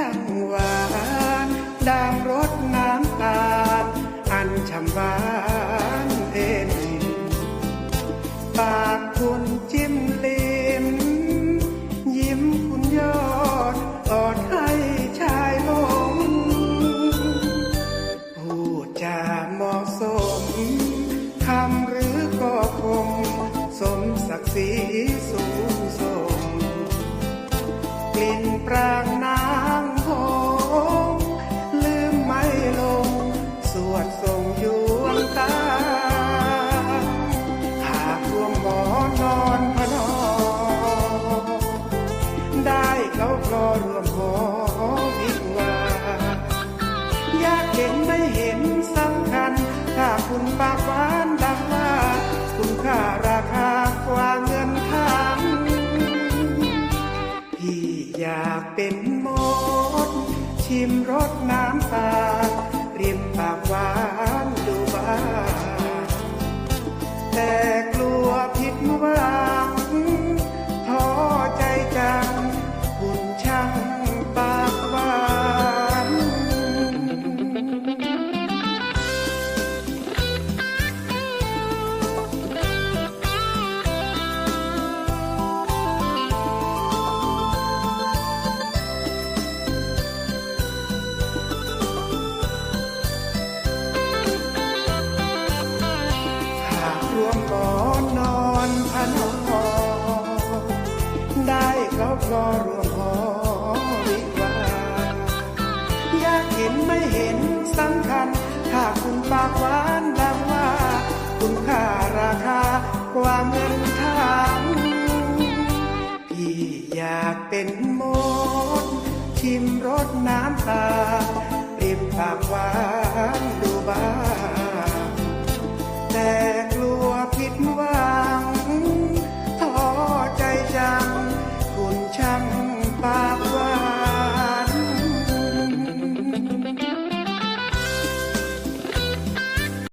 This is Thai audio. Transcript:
ช่างหวานดางรสน้ำตาลอันช่ำหวานเอ็นปากคุณจิ้มลิ้มยิ้มคุณยอดออดให้ชายลงพูดจะเหมาะสมคำหรือก็คงสมศักดิ์ศรีสูงส่งกลิ่นปราง เขาคลอรวมหอวิวาอยากเห็นไม่เห็นสำคัญ ถ้าคุณปากหวานดังว่า คุณค่าราคากว่าเงินทางพี่อยากเป็นมด ชิมรสน้ำตา เขาคลอรวมหอวิวาอยากเห็นไม่เห็นสำคัญ ถ้าคุณปากหวานดังว่า คุณค่าราคากว่าเงินทางพี่อยากเป็นมด ชิมรสน้ำตาริมปากหวาน